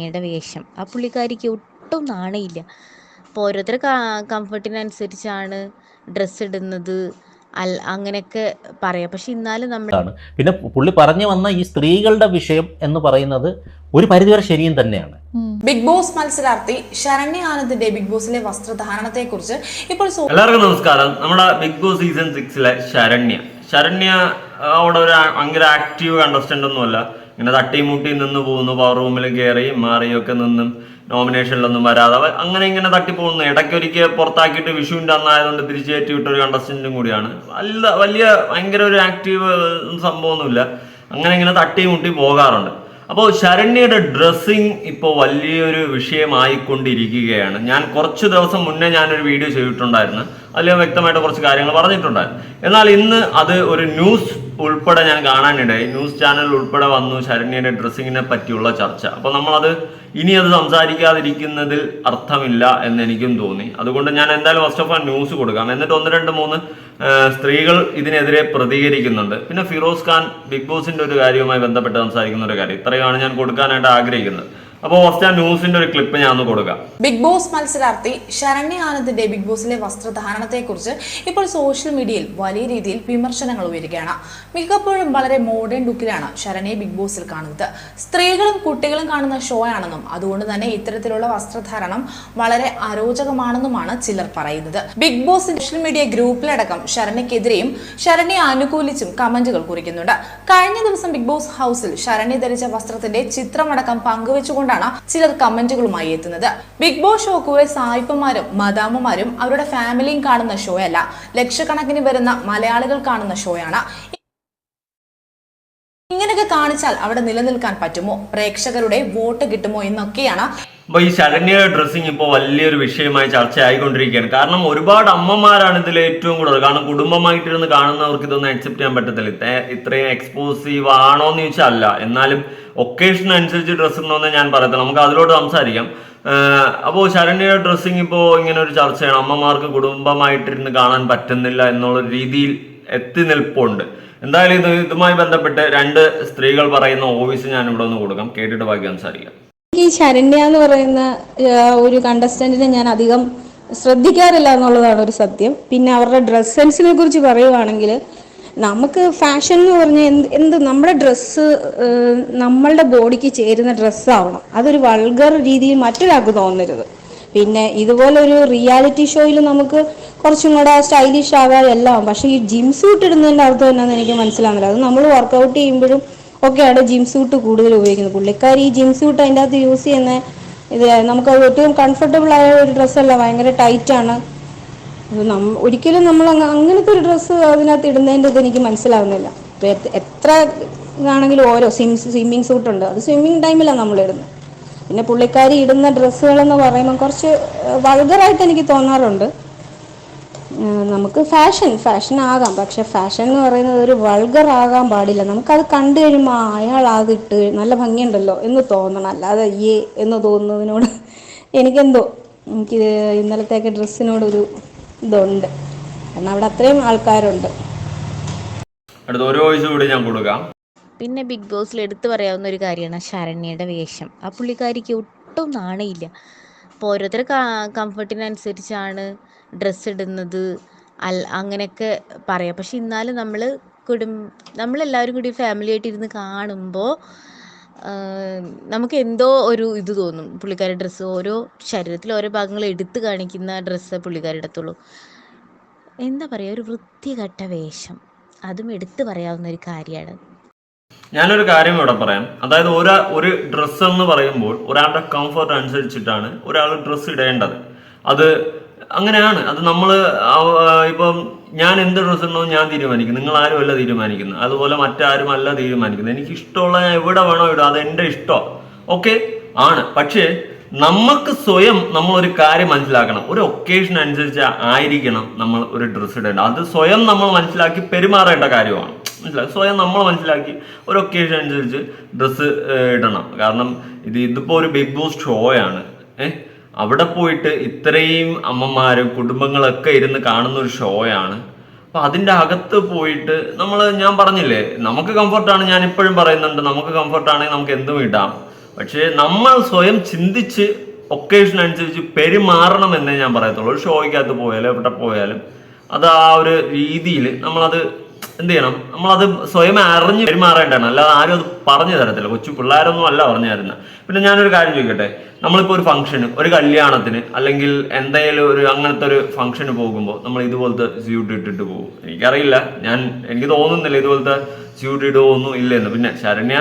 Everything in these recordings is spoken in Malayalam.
ശരണ്യയുടെ വേഷം. ആ പുള്ളിക്കാരിക്ക് ഒട്ടും നാണയില്ല. അപ്പോൾ ഓരോരുത്തർ കംഫർട്ടിനനുസരിച്ചാണ് ഡ്രസ്സ് ഇടുന്നത്. അൽ അങ്ങനെയൊക്കെ പറയാം. പക്ഷെ എന്നാലും നമ്മൾ ആണ് പിന്നെ പുള്ളി പറഞ്ഞു വന്ന ഈ സ്ത്രീകളുടെ വിഷയം എന്ന് പറയുന്നത് ഒരു പരിധിവരെ ശരിയും തന്നെയാണ്. ബിഗ് ബോസ് മത്സരാർത്ഥി ശരണ്യ ആനന്ദിന്റെ ബിഗ് ബോസിലെ വസ്ത്രധാരണത്തെ കുറിച്ച് ഇപ്പോൾ എല്ലാവർക്കും നമസ്കാരം. നമ്മുടെ ബിഗ് ബോസ് സീസൺ സിക്സിലെ ശരണ്യ. ശരണ്യ അവിടെ ഒരു ഭയങ്കര ആക്റ്റീവ് കണ്ടസ്റ്റന്റ് ഒന്നുമല്ല. ഇങ്ങനെ തട്ടിയും മുട്ടിയും നിന്ന് പോകുന്നു. പവർ റൂമിൽ കയറി മാറിയൊക്കെ നിന്നും നോമിനേഷനിലൊന്നും വരാതെ അങ്ങനെ ഇങ്ങനെ തട്ടി പോകുന്നു ഇടയ്ക്കൊരിക്കൽ പുറത്താക്കിയിട്ട് വിഷുവിന്റെ അന്നായതുകൊണ്ട് തിരിച്ചു കയറ്റി വിട്ട ഒരു കണ്ടസ്റ്റന്റും കൂടിയാണ്. വലിയ വലിയ ഭയങ്കര ഒരു ആക്റ്റീവ് സംഭവമൊന്നുമില്ല. അങ്ങനെ ഇങ്ങനെ തട്ടി മുട്ടി പോകാറുണ്ട്. അപ്പോൾ ശരണ്യയുടെ ഡ്രസ്സിങ് ഇപ്പോൾ വലിയൊരു വിഷയമായിക്കൊണ്ടിരിക്കുകയാണ്. ഞാൻ കുറച്ച് ദിവസം മുന്നേ ഞാനൊരു വീഡിയോ ചെയ്തിട്ടുണ്ടായിരുന്നു. അതിൽ വ്യക്തമായിട്ട് കുറച്ച് കാര്യങ്ങൾ പറഞ്ഞിട്ടുണ്ട്. എന്നാൽ ഇന്ന് അത് ഒരു ന്യൂസ് ഉൾപ്പെടെ ഞാൻ കാണാനിടയായി ന്യൂസ് ചാനൽ ഉൾപ്പെടെ വന്നു ശരണ്യയുടെ ഡ്രസ്സിങ്ങിനെ പറ്റിയുള്ള ചർച്ച. അപ്പോൾ നമ്മളത് ഇനി അത് സംസാരിക്കാതിരിക്കുന്നതിൽ അർത്ഥമില്ല എന്ന് എനിക്കും തോന്നി. അതുകൊണ്ട് ഞാൻ എന്തായാലും ഫസ്റ്റ് ഓഫ് ആൾ ന്യൂസ് കൊടുക്കാം. എന്നിട്ട് ഒന്ന് രണ്ട് മൂന്ന് സ്ത്രീകൾ ഇതിനെതിരെ പ്രതികരിക്കുന്നുണ്ട്. പിന്നെ ഫിറോസ് ഖാൻ ബിഗ് ബോസിന്റെ ഒരു കാര്യവുമായി ബന്ധപ്പെട്ട് സംസാരിക്കുന്ന ഒരു കാര്യം. ഇത്രയാണ് ഞാൻ കൊടുക്കാനായിട്ട് ആഗ്രഹിക്കുന്നത്. അപ്പോൾ ഫസ്റ്റ് ആ ന്യൂസിന്റെ ഒരു ക്ലിപ്പ് ഞാൻ ഒന്ന് കൊടുക്കാം. ബിഗ് ബോസ് മത്സരാർത്ഥി ശരണ്യ ആനന്ദിന്റെ ബിഗ് ബോസിലെ വസ്ത്രധാരണത്തെ കുറിച്ച് ഇപ്പോൾ സോഷ്യൽ മീഡിയയിൽ വലിയ രീതിയിൽ വിമർശനങ്ങൾ ഉയരുകയാണ്. മിക്കപ്പോഴും വളരെ മോഡേൺ ലുക്കിലാണ് ശരണ്യെ ബിഗ് ബോസിൽ കാണുന്നത്. സ്ത്രീകളും കുട്ടികളും കാണുന്ന ഷോ ആണെന്നും അതുകൊണ്ട് തന്നെ ഇത്തരത്തിലുള്ള വസ്ത്രധാരണം വളരെ അരോചകമാണെന്നുമാണ് ചിലർ പറയുന്നത്. ബിഗ് ബോസ് സോഷ്യൽ മീഡിയ ഗ്രൂപ്പിലടക്കം ശരണ്യക്കെതിരെയും ശരണ്യെ അനുകൂലിച്ചും കമന്റുകൾ കുറിക്കുന്നുണ്ട്. കഴിഞ്ഞ ദിവസം ബിഗ് ബോസ് ഹൗസിൽ ശരണ്യ ധരിച്ച വസ്ത്രത്തിന്റെ ചിത്രമടക്കം പങ്കുവെച്ചുകൊണ്ടാണ് ചിലർ കമന്റുകളുമായി എത്തുന്നത്. ബിഗ് ബോസ് ഷോക്കുവെ സായിപ്പന്മാരും മദാമ്മമാരും അവരുടെ ഫാമിലിയും കാണുന്ന ഷോ അല്ല ലക്ഷക്കണക്കിന് വരുന്ന മലയാളികൾ കാണുന്ന ഷോയാണ്. ഇങ്ങനെയൊക്കെ കാണിച്ചാൽ അവിടെ നിലനിൽക്കാൻ പറ്റുമോ? പ്രേക്ഷകരുടെ വോട്ട് കിട്ടുമോ എന്നൊക്കെയാണ്. അപ്പോൾ ഈ ശരണ്യയുടെ ഡ്രസ്സിങ് ഇപ്പോൾ വലിയൊരു വിഷയമായി ചർച്ചയായിക്കൊണ്ടിരിക്കുകയാണ്. കാരണം ഒരുപാട് അമ്മമാരാണ് ഇതിൽ ഏറ്റവും കൂടുതൽ. കാരണം കുടുംബമായിട്ടിരുന്ന് കാണുന്നവർക്ക് ഇതൊന്നും അക്സെപ്റ്റ് ചെയ്യാൻ പറ്റത്തില്ല. ഇത്ര- ഇത്രയും എക്സ്പോസീവ് ആണോ എന്ന് ചോദിച്ചാൽ അല്ല എന്നാലും ഒക്കേഷൻ അനുസരിച്ച് ഡ്രസ്സ് ഉണ്ടോന്ന് ഞാൻ പറയത്തില്ല. നമുക്ക് അതിലോട്ട് സംസാരിക്കാം. അപ്പോൾ ശരണ്യയുടെ ഡ്രസ്സിങ് ഇപ്പോ ഇങ്ങനെ ഒരു ചർച്ചയാണ്. അമ്മമാർക്ക് കുടുംബമായിട്ടിരുന്ന് കാണാൻ പറ്റുന്നില്ല എന്നുള്ള രീതിയിൽ എത്തി നിൽപ്പുണ്ട്. എന്തായാലും ഇത് ഇതുമായി ബന്ധപ്പെട്ട് രണ്ട് സ്ത്രീകൾ പറയുന്ന വോയിസ് ഞാൻ ഇവിടെ ഒന്ന് കൊടുക്കാം. കേട്ടിട്ട് ബാക്കി സംസാരിക്കാം. ഈ ശരണ്യ എന്ന് പറയുന്ന ഒരു കണ്ടസ്റ്റന്റിനെ ഞാൻ അധികം ശ്രദ്ധിക്കാറില്ല എന്നുള്ളതാണ് ഒരു സത്യം. പിന്നെ അവരുടെ ഡ്രസ് സെൻസിനെ കുറിച്ച് പറയുവാണെങ്കിൽ നമുക്ക് ഫാഷൻ എന്ന് പറഞ്ഞാൽ എന്ത് എന്ത് നമ്മുടെ ഡ്രസ്സ് നമ്മളുടെ ബോഡിക്ക് ചേരുന്ന ഡ്രസ്സാവണം അതൊരു വൾഗർ രീതിയിൽ മറ്റൊരാൾക്ക് തോന്നരുത്. പിന്നെ ഇതുപോലെ ഒരു റിയാലിറ്റി ഷോയിൽ നമുക്ക് കുറച്ചും കൂടെ സ്റ്റൈലിഷ് ആകാൻ എല്ലാം. പക്ഷേ ഈ ജിം സൂട്ട് ഇടുന്നതിന്റെ അർത്ഥം എന്നാന്ന് എനിക്ക് മനസ്സിലാവുന്നില്ല. അത് നമ്മൾ വർക്കൗട്ട് ചെയ്യുമ്പോഴും ഒക്കെയാണ് ജിം സൂട്ട് കൂടുതൽ ഉപയോഗിക്കുന്നത്. പുള്ളിക്കാരി ഈ ജിം സൂട്ട് അതിന്റെ അകത്ത് യൂസ് ചെയ്യുന്ന ഇത് നമുക്ക് ഏറ്റവും കംഫർട്ടബിൾ ആയ ഒരു ഡ്രസ്സല്ല ഭയങ്കര ടൈറ്റാണ് ഒരിക്കലും നമ്മൾ അങ്ങനത്തെ ഒരു ഡ്രസ്സ് അതിനകത്ത് ഇടുന്നതിന്റെ ഇത് എനിക്ക് മനസ്സിലാവുന്നില്ല. എത്ര- ആണെങ്കിലും ഓരോ സ്വിം സ്വിമ്മിങ് സൂട്ടുണ്ട് അത് സ്വിമ്മിങ് ടൈമിലാണ് നമ്മൾ ഇടുന്നത്. പിന്നെ പുള്ളിക്കാരി ഇടുന്ന ഡ്രസ്സുകളെന്ന് പറയുമ്പോൾ കുറച്ച് വൾഗറായിട്ട് എനിക്ക് തോന്നാറുണ്ട്. നമുക്ക് ഫാഷൻ ഫാഷൻ ആകാം. പക്ഷെ ഫാഷൻ എന്ന് പറയുന്നത് ഒരു വൾഗർ ആകാൻ പാടില്ല. നമുക്കത് കണ്ടു കഴിയുമ്പോൾ അയാളാകെ അയാളാകിട്ട് നല്ല ഭംഗിയുണ്ടല്ലോ എന്ന് തോന്നണം. അല്ലാതെ ഏ എന്ന് തോന്നുന്നതിനോട് എനിക്കെന്തോ എനിക്ക് ഇന്നലത്തേക്ക് ഡ്രസ്സിനോടൊരു ഇതുണ്ട്. കാരണം അവിടെ അത്രയും ആൾക്കാരുണ്ട്. അടുത്ത ഒരു വോയിസ് കൂടി ഞാൻ കൊടുക്കാം. പിന്നെ ബിഗ് ബോസിൽ എടുത്തു പറയാവുന്ന ഒരു കാര്യമാണ് ശരണ്യയുടെ വേഷം. ആ പുള്ളിക്കാരിക്ക് ഒട്ടും നാണയില്ല. അപ്പോൾ ഓരോരുത്തർ കംഫർട്ടിനനുസരിച്ചാണ് ഡ്രസ്സ് ഇടുന്നത്. അൽ അങ്ങനെയൊക്കെ പറയാം. പക്ഷെ എന്നാലും നമ്മൾ കുടും നമ്മളെല്ലാവരും കൂടി ഫാമിലി ആയിട്ട് ഇരുന്ന് കാണുമ്പോൾ നമുക്ക് എന്തോ ഒരു ഇത് തോന്നും. പുള്ളിക്കാരി ഡ്രസ്സ് ഓരോ ശരീരത്തിൽ ഓരോ ഭാഗങ്ങൾ എടുത്ത് കാണിക്കുന്ന ഡ്രസ്സ് പുള്ളിക്കാരിടത്തുള്ളൂ എന്താ പറയുക ഒരു വൃത്തികെട്ട വേഷം. അതും എടുത്തു പറയാവുന്ന ഒരു കാര്യമാണ്. ഞാനൊരു കാര്യം ഇവിടെ പറയാം. അതായത് ഒരാ ഒരു ഡ്രസ്സ് എന്ന് പറയുമ്പോൾ ഒരാളുടെ കംഫർട്ട് അനുസരിച്ചിട്ടാണ് ഒരാൾ ഡ്രസ്സ് ഇടേണ്ടത്. അത് അങ്ങനെയാണ്. അത് നമ്മൾ ഇപ്പം ഞാൻ എന്ത് ഡ്രസ്സ് ഉണ്ടോ ഞാൻ തീരുമാനിക്കും. നിങ്ങൾ ആരും അല്ല തീരുമാനിക്കുന്നത്. അതുപോലെ മറ്റാരും അല്ല തീരുമാനിക്കുന്നത്. എനിക്ക് ഇഷ്ടമുള്ള ഞാൻ എവിടെ വേണോ ഇടുക അത് എന്റെ ഇഷ്ടം. ഓക്കെ? ആണ്. പക്ഷേ നമുക്ക് സ്വയം നമ്മൾ ഒരു കാര്യം മനസ്സിലാക്കണം. ഒരു ഒക്കേഷൻ അനുസരിച്ച് ആയിരിക്കണം നമ്മൾ ഒരു ഡ്രസ്സ് ഇടേണ്ടത്. അത് സ്വയം നമ്മൾ മനസ്സിലാക്കി പെരുമാറേണ്ട കാര്യമാണ്. മനസ്സിലായി. സ്വയം നമ്മൾ മനസ്സിലാക്കി ഒരു ഒക്കേഷൻ അനുസരിച്ച് ഡ്രസ്സ് ഇടണം. കാരണം ഇത് ഇതിപ്പോൾ ഒരു ബിഗ് ബോസ് ഷോയാണ് ഏഹ് അവിടെ പോയിട്ട് ഇത്രയും അമ്മമാരും കുടുംബങ്ങളൊക്കെ ഇരുന്ന് കാണുന്ന ഒരു ഷോ ആണ്. അപ്പൊ അതിന്റെ അകത്ത് പോയിട്ട് നമ്മൾ ഞാൻ പറഞ്ഞില്ലേ നമുക്ക് കംഫർട്ടാണ് ഞാൻ ഇപ്പോഴും പറയുന്നുണ്ട് നമുക്ക് കംഫർട്ടാണെങ്കിൽ നമുക്ക് എന്തും ഇടാം. പക്ഷേ നമ്മൾ സ്വയം ചിന്തിച്ച് ഒക്കേഷൻ അനുസരിച്ച് പെരുമാറണമെന്നേ ഞാൻ പറയത്തുള്ളൂ. ഒരു ഷോയ്ക്കകത്ത് പോയാലും എവിടെ പോയാലും അത് ആ ഒരു രീതിയിൽ നമ്മളത് എന്ത് ചെയ്യണം? നമ്മളത് സ്വയം അറിഞ്ഞ് പെരുമാറേണ്ടതാണ്. അല്ലാതെ ആരും അത് പറഞ്ഞു തരത്തില്ല. കൊച്ചു പിള്ളേരൊന്നും അല്ല പറഞ്ഞു തരുന്നത്. പിന്നെ ഞാനൊരു കാര്യം ചോദിക്കട്ടെ? നമ്മളിപ്പോൾ ഒരു ഫംഗ്ഷന് ഒരു കല്യാണത്തിന് അല്ലെങ്കിൽ എന്തെങ്കിലും ഒരു അങ്ങനത്തെ ഒരു ഫംഗ്ഷന് പോകുമ്പോൾ നമ്മൾ ഇതുപോലത്തെ സ്യൂട്ട് ഇട്ടിട്ട് പോകും. എനിക്കറിയില്ല. ഞാൻ എനിക്ക് തോന്നുന്നില്ല ഇതുപോലത്തെ സ്യൂട്ട് ഇടുമോ ഇല്ലെന്ന്. പിന്നെ ശരണ്യ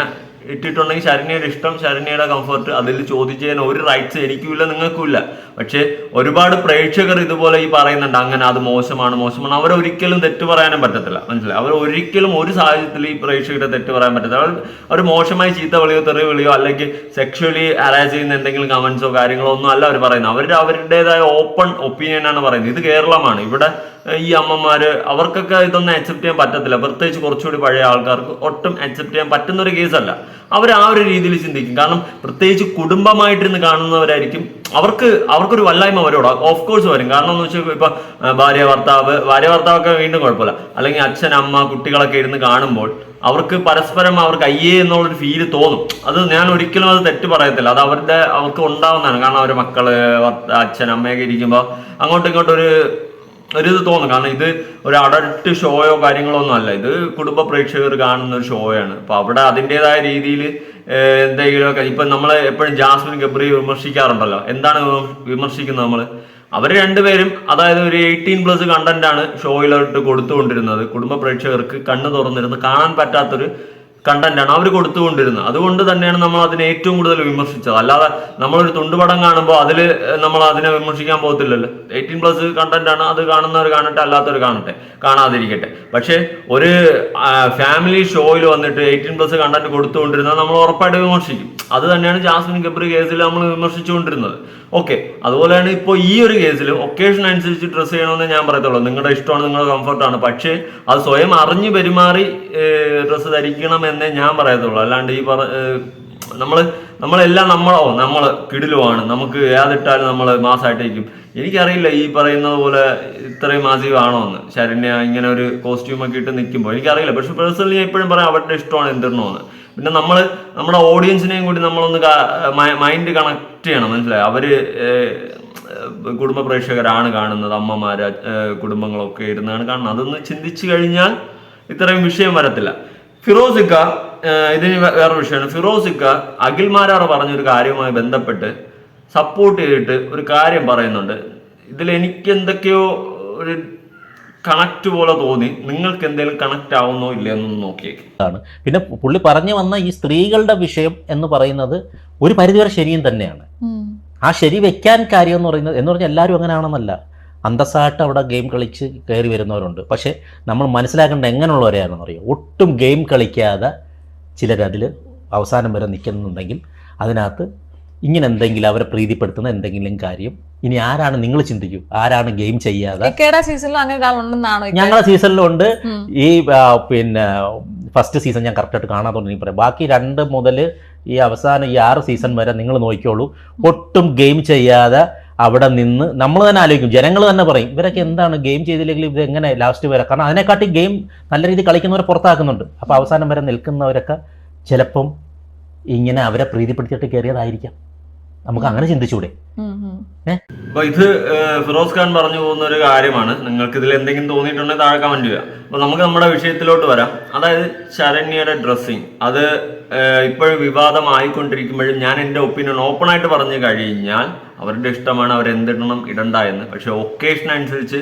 ഇട്ടിട്ടുണ്ടെങ്കിൽ ശരണ്യയുടെ ഇഷ്ടം ശരണ്യയുടെ കംഫർട്ട് അതിൽ ചോദിച്ചു കഴിഞ്ഞാൽ ഒരു റൈറ്റ്സ് എനിക്കുമില്ല നിങ്ങൾക്കുമില്ല. പക്ഷേ ഒരുപാട് പ്രേക്ഷകർ ഇതുപോലെ ഈ പറയുന്നുണ്ട്. അങ്ങനെ അത് മോശമാണ് മോശമാണ്. അവരൊരിക്കലും തെറ്റ് പറയാനും പറ്റത്തില്ല. മനസ്സിലായി? അവർ ഒരിക്കലും ഒരു സാഹചര്യത്തിൽ ഈ പ്രേക്ഷകരുടെ തെറ്റ് പറയാൻ പറ്റത്തില്ല. അവർ അവർ മോശമായി ചീത്ത വിളിയോ തെറി വിളിയോ അല്ലെങ്കിൽ സെക്ഷലി അറാസ് ചെയ്യുന്ന എന്തെങ്കിലും കമന്റ്സോ കാര്യങ്ങളോ ഒന്നും അല്ല അവർ പറയുന്നത്. അവർ അവരുടേതായ ഓപ്പൺ ഒപ്പീനിയൻ ആണ് പറയുന്നത്. ഇത് കേരളമാണ്. ഇവിടെ ഈ അമ്മമാര് അവർക്കൊക്കെ ഇതൊന്നും അക്സെപ്റ്റ് ചെയ്യാൻ പറ്റത്തില്ല. പ്രത്യേകിച്ച് കുറച്ചുകൂടി പഴയ ആൾക്കാർക്ക് ഒട്ടും അക്സെപ്റ്റ് ചെയ്യാൻ പറ്റുന്ന ഒരു കേസല്ല അവർ ആ ഒരു രീതിയിൽ ചിന്തിക്കും. കാരണം പ്രത്യേകിച്ച് കുടുംബമായിട്ടിരുന്ന് കാണുന്നവരായിരിക്കും. അവർക്ക് അവർക്കൊരു വല്ലായ്മ അവരോട് ഓഫ് കോഴ്സ് വരും. കാരണം എന്ന് വെച്ചാൽ ഇപ്പൊ ഭാര്യ ഭർത്താവ് ഭാര്യ ഭർത്താവൊക്കെ വീണ്ടും കുഴപ്പമില്ല. അല്ലെങ്കിൽ അച്ഛൻ അമ്മ കുട്ടികളൊക്കെ ഇരുന്ന് കാണുമ്പോൾ അവർക്ക് പരസ്പരം അവർക്ക് അയ്യേ എന്നുള്ളൊരു ഫീൽ തോന്നും. അത് ഞാൻ ഒരിക്കലും അത് തെറ്റ് പറയത്തില്ല. അത് അവരുടെ അവർക്ക് ഉണ്ടാവുന്നതാണ്. കാരണം അവരുടെ മക്കൾ അച്ഛൻ അമ്മയൊക്കെ ഇരിക്കുമ്പോൾ അങ്ങോട്ടും ഇങ്ങോട്ടും ഒരു ഒരു ഇത് തോന്നും. കാരണം ഇത് ഒരു അഡൽട്ട് ഷോയോ കാര്യങ്ങളോ ഒന്നും അല്ല. ഇത് കുടുംബ പ്രേക്ഷകർ കാണുന്ന ഒരു ഷോയാണ് അപ്പൊ അവിടെ അതിന്റെതായ രീതിയിൽ എന്തെങ്കിലുമൊക്കെ ഇപ്പൊ നമ്മൾ എപ്പോഴും ജാസ്മിൻ ഗബ്രി വിമർശിക്കാറുണ്ടല്ലോ. എന്താണ് വിമർശിക്കുന്നത് നമ്മൾ അവർ രണ്ടുപേരും അതായത് ഒരു എയ്റ്റീൻ പ്ലസ് ആണ് ഷോയിലോട്ട് കൊടുത്തുകൊണ്ടിരുന്നത്. കുടുംബ പ്രേക്ഷകർക്ക് കണ്ണു തുറന്നിരുന്ന് കാണാൻ പറ്റാത്തൊരു കണ്ടന്റ് ആണ് അവർ കൊടുത്തുകൊണ്ടിരുന്നത്. അതുകൊണ്ട് തന്നെയാണ് നമ്മൾ അതിനെ ഏറ്റവും കൂടുതൽ വിമർശിച്ചത്. അല്ലാതെ നമ്മളൊരു തുണ്ടുപടം കാണുമ്പോൾ അതിൽ നമ്മൾ അതിനെ വിമർശിക്കാൻ പോകത്തില്ലല്ലോ. എയ്റ്റീൻ പ്ലസ് കണ്ടന്റ് ആണ് അത് കാണുന്നവർ കാണട്ടെ അല്ലാത്തവർ കാണട്ടെ കാണാതിരിക്കട്ടെ. പക്ഷേ ഒരു ഫാമിലി ഷോയിൽ വന്നിട്ട് എയ്റ്റീൻ പ്ലസ് കണ്ടന്റ് കൊടുത്തുകൊണ്ടിരുന്നത് നമ്മൾ ഉറപ്പായിട്ട് വിമർശിക്കും. അത് തന്നെയാണ് ജാസ്മിൻ ഗബ്രി കേസിൽ നമ്മൾ വിമർശിച്ചുകൊണ്ടിരുന്നത്. ഓക്കെ അതുപോലെയാണ് ഇപ്പോൾ ഈ ഒരു കേസിൽ ഒക്കേഷൻ അനുസരിച്ച് ഡ്രസ്സ് ചെയ്യണമെന്ന് ഞാൻ പറയത്തുള്ളൂ. നിങ്ങളുടെ ഇഷ്ടമാണ് നിങ്ങളുടെ കംഫർട്ടാണ് പക്ഷേ അത് സ്വയം അറിഞ്ഞു പെരുമാറി ഡ്രസ്സ് ധരിക്കണമെന്നേ ഞാൻ പറയത്തുള്ളൂ. അല്ലാണ്ട് ഈ പറ നമ്മൾ നമ്മളെല്ലാം നമ്മളോ നമ്മൾ കിടിലുമാണ് നമുക്ക് ഏതിട്ടാലും നമ്മൾ മാസമായിട്ടേക്കും എനിക്കറിയില്ല ഈ പറയുന്നത് പോലെ ഇത്രയും മാസീവാണോ എന്ന് ശരണ്യ ഇങ്ങനെ ഒരു കോസ്റ്റ്യൂം ഒക്കെ ഇട്ട് നിൽക്കുമ്പോൾ എനിക്കറിയില്ല. പക്ഷെ പേഴ്സണലി എപ്പോഴും പറയാം അവരുടെ ഇഷ്ടമാണ് എന്തിടണമെന്ന് പിന്നെ നമ്മൾ നമ്മുടെ ഓഡിയൻസിനെയും കൂടി നമ്മളൊന്ന് മൈൻഡ് കണക്ട് ചെയ്യണം. മനസ്സിലായി? അവർ കുടുംബ പ്രേക്ഷകരാണ് കാണുന്നത്. അമ്മമാര് കുടുംബങ്ങളൊക്കെ ഇരുന്നാണ് കാണുന്നത്. അതൊന്ന് ചിന്തിച്ചു കഴിഞ്ഞാൽ ഇത്രയും വിഷയം വരത്തില്ല. ഫിറോസിക്ക ഇത് ഇതിന് വേ- വേറൊരു വിഷയമാണ് ഫിറോസിക്ക അഖിൽമാരാർ പറഞ്ഞൊരു കാര്യവുമായി ബന്ധപ്പെട്ട് സപ്പോർട്ട് ചെയ്തിട്ട് ഒരു കാര്യം പറയുന്നുണ്ട്. ഇതിൽ എനിക്ക് എന്തൊക്കെയോ ഒരു കണക്ട് പോലെ തോന്നി. നിങ്ങൾക്ക് എന്തെങ്കിലും കണക്ട് ആവുന്നോ ഇല്ലയെന്നൊന്ന് നോക്കിയേക്ക്. ആണ് പിന്നെ പുള്ളി പറഞ്ഞു വന്ന ഈ സ്ത്രീകളുടെ വിഷയം എന്ന് പറയുന്നത് ഒരു പരിധിവരെ ശരിയും തന്നെയാണ്. ആ ശരി വെക്കാൻ കാര്യം എന്ന് പറയുന്നത് എന്ന് പറഞ്ഞാൽ എല്ലാവരും അങ്ങനെയാണെന്നല്ല. അന്തസ്സായിട്ട് അവിടെ ഗെയിം കളിച്ച് കയറി വരുന്നവരുണ്ട്. പക്ഷേ നമ്മൾ മനസ്സിലാക്കേണ്ട എങ്ങനെയുള്ളവരെയാണെന്ന് അറിയാം? ഒട്ടും ഗെയിം കളിക്കാതെ ചിലരതിൽ അവസാനം വരെ നിൽക്കുന്നുണ്ടെങ്കിൽ അതിനകത്ത് ഇങ്ങനെ എന്തെങ്കിലും അവരെ പ്രീതിപ്പെടുത്തുന്ന എന്തെങ്കിലും കാര്യം ഇനി ആരാണ് നിങ്ങൾ ചിന്തിക്കൂ? ആരാണ് ഗെയിം ചെയ്യാതെ? ഞങ്ങളുടെ സീസണിലുണ്ട് ഈ പിന്നെ ഫസ്റ്റ് സീസൺ ഞാൻ കറക്റ്റായിട്ട് കാണാത്തോണ്ട് എനിക്ക് പറയാം. ബാക്കി രണ്ട് മുതൽ ഈ അവസാനം ഈ ആറ് സീസൺ വരെ നിങ്ങൾ നോക്കിക്കോളൂ. ഒട്ടും ഗെയിം ചെയ്യാതെ അവിടെ നിന്ന് നമ്മൾ തന്നെ ആലോചിക്കും. ജനങ്ങൾ തന്നെ പറയും ഇവരൊക്കെ എന്താണ് ഗെയിം ചെയ്തില്ലെങ്കിൽ ഇത് എങ്ങനെ ലാസ്റ്റ് വരെ? കാരണം അതിനെക്കാട്ടി ഗെയിം നല്ല രീതിയിൽ കളിക്കുന്നവരെ പുറത്താക്കുന്നുണ്ട്. അപ്പോൾ അവസാനം വരെ നിൽക്കുന്നവരൊക്കെ ചിലപ്പം ഇങ്ങനെ അവരെ പ്രീതിപ്പെടുത്തിയിട്ട് കയറിയതായിരിക്കാം. നമുക്ക് അങ്ങനെ ചിന്തിച്ചൂടെ. അപ്പൊ ഇത് ഫിറോസ് ഖാൻ പറഞ്ഞു പോകുന്ന ഒരു കാര്യമാണ്. നിങ്ങൾക്ക് ഇതിൽ എന്തെങ്കിലും തോന്നിയിട്ടുണ്ടെങ്കിൽ താഴെ കമന്റ് ചെയ്യുക. അപ്പൊ നമുക്ക് നമ്മുടെ വിഷയത്തിലോട്ട് വരാം. അതായത് ശരണ്യയുടെ ഡ്രസ്സിങ് അത് ഇപ്പോഴും വിവാദമായിക്കൊണ്ടിരിക്കുമ്പോഴും ഞാൻ എന്റെ ഒപ്പീനിയൻ ഓപ്പൺ ആയിട്ട് പറഞ്ഞു കഴിഞ്ഞാൽ അവരുടെ ഇഷ്ടമാണ് അവർ എന്തിടണം ഇടണ്ട എന്ന്. പക്ഷെ ഒക്കേഷൻ അനുസരിച്ച്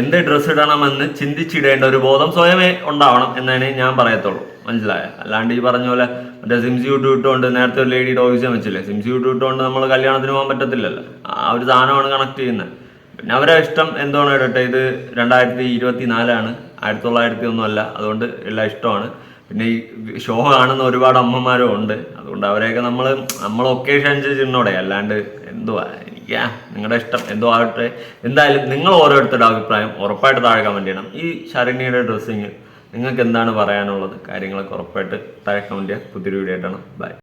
എന്ത് ഡ്രസ്സ് ഇടണമെന്ന് ചിന്തിച്ചിടേണ്ട ഒരു ബോധം സ്വയമേ ഉണ്ടാവണം എന്നാണ് ഞാൻ പറയത്തുള്ളൂ. മനസ്സിലായ? അല്ലാണ്ട് ഈ പറഞ്ഞ പോലെ മറ്റേ സിംസി വിട്ട് വിട്ടുകൊണ്ട് നേരത്തെ ഒരു ലേഡി ഡോവിസം വെച്ചില്ലേ? സിംസി വിട്ട് വിട്ടുകൊണ്ട് നമ്മൾ കല്യാണത്തിന് പോകാൻ പറ്റത്തില്ലല്ലോ. ആ ഒരു സാധനമാണ് കണക്ട് ചെയ്യുന്നത്. പിന്നെ അവരെ ഇഷ്ടം എന്താണ് ഇടട്ടെ ഇത് രണ്ടായിരത്തി ഇരുപത്തി നാലാണ് ആയിരത്തി തൊള്ളായിരത്തി ഒന്നും അല്ല അതുകൊണ്ട് എല്ലാം ഇഷ്ടമാണ്. പിന്നെ ഈ ഷോ കാണുന്ന ഒരുപാട് അമ്മമാരും ഉണ്ട്. അതുകൊണ്ട് അവരെയൊക്കെ നമ്മൾ നമ്മൾ ഒക്കേഷൻ അനുസരിച്ച് അല്ലാണ്ട് എന്തുവാ എനിക്ക് നിങ്ങളുടെ ഇഷ്ടം എന്തോ ആകട്ടെ. എന്തായാലും നിങ്ങൾ ഓരോരുത്തരുടെ അഭിപ്രായം ഉറപ്പായിട്ട് താഴെ കമന്റ് ചെയ്യണം. ഈ ശരണ്യയുടെ ഡ്രസ്സിങ് നിങ്ങൾക്ക് എന്താണ് പറയാനുള്ളത്? കാര്യങ്ങളൊക്കെ ഉറപ്പായിട്ട് താഴെ കമന്റ് ചെയ്യുക പുതിയൊരു വീഡിയോ ആയിട്ടാണ്. ബൈ